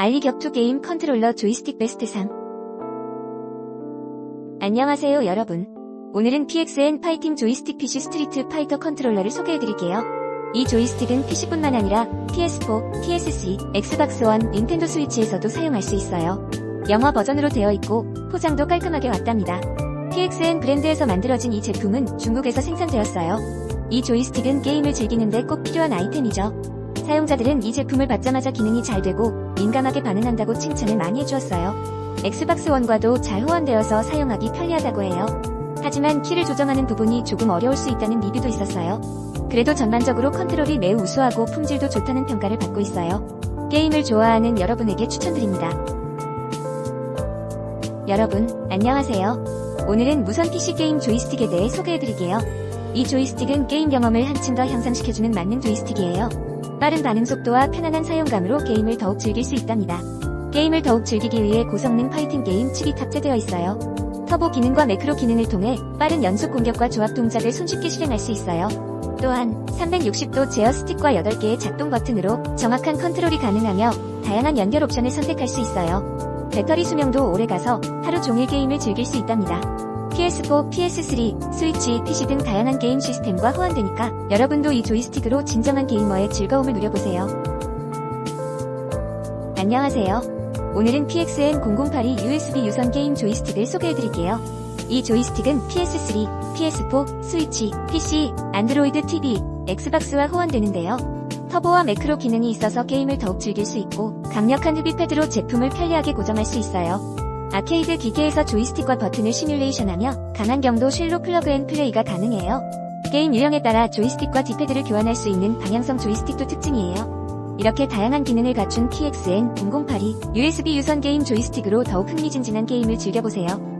알리 격투 게임 컨트롤러 조이스틱 베스트 상 안녕하세요 여러분. 오늘은 PXN 파이팅 조이스틱 PC 스트리트 파이터 컨트롤러를 소개해드릴게요. 이 조이스틱은 PC뿐만 아니라 PS4, PS3, 엑스박스 원, 닌텐도 스위치에서도 사용할 수 있어요. 영어 버전으로 되어 있고 포장도 깔끔하게 왔답니다. PXN 브랜드에서 만들어진 이 제품은 중국에서 생산되었어요. 이 조이스틱은 게임을 즐기는데 꼭 필요한 아이템이죠. 사용자들은 이 제품을 받자마자 기능이 잘 되고 민감하게 반응한다고 칭찬을 많이 해주었어요. 엑스박스 원과도 잘 호환되어서 사용하기 편리하다고 해요. 하지만 키를 조정하는 부분이 조금 어려울 수 있다는 리뷰도 있었어요. 그래도 전반적으로 컨트롤이 매우 우수하고 품질도 좋다는 평가를 받고 있어요. 게임을 좋아하는 여러분에게 추천드립니다. 여러분, 안녕하세요. 오늘은 무선 PC 게임 조이스틱에 대해 소개해드릴게요. 이 조이스틱은 게임 경험을 한층 더 향상시켜주는 맞는 조이스틱이에요. 빠른 반응 속도와 편안한 사용감으로 게임을 더욱 즐길 수 있답니다. 게임을 더욱 즐기기 위해 고성능 파이팅 게임 칩이 탑재되어 있어요. 터보 기능과 매크로 기능을 통해 빠른 연속 공격과 조합 동작을 손쉽게 실행할 수 있어요. 또한 360도 제어 스틱과 8개의 작동 버튼으로 정확한 컨트롤이 가능하며 다양한 연결 옵션을 선택할 수 있어요. 배터리 수명도 오래가서 하루 종일 게임을 즐길 수 있답니다. PS4, PS3, 스위치, PC 등 다양한 게임 시스템과 호환되니까 여러분도 이 조이스틱으로 진정한 게이머의 즐거움을 누려보세요. 안녕하세요. 오늘은 PXN008이 USB 유선 게임 조이스틱을 소개해드릴게요. 이 조이스틱은 PS3, PS4, 스위치, PC, 안드로이드 TV, 엑스박스와 호환되는데요. 터보와 매크로 기능이 있어서 게임을 더욱 즐길 수 있고 강력한 흡입 패드로 제품을 편리하게 고정할 수 있어요. 아케이드 기계에서 조이스틱과 버튼을 시뮬레이션하며 강한 경도 쉘로 플러그 앤 플레이가 가능해요. 게임 유형에 따라 조이스틱과 디패드를 교환할 수 있는 방향성 조이스틱도 특징이에요. 이렇게 다양한 기능을 갖춘 PXN 008이 USB 유선 게임 조이스틱으로 더욱 흥미진진한 게임을 즐겨보세요.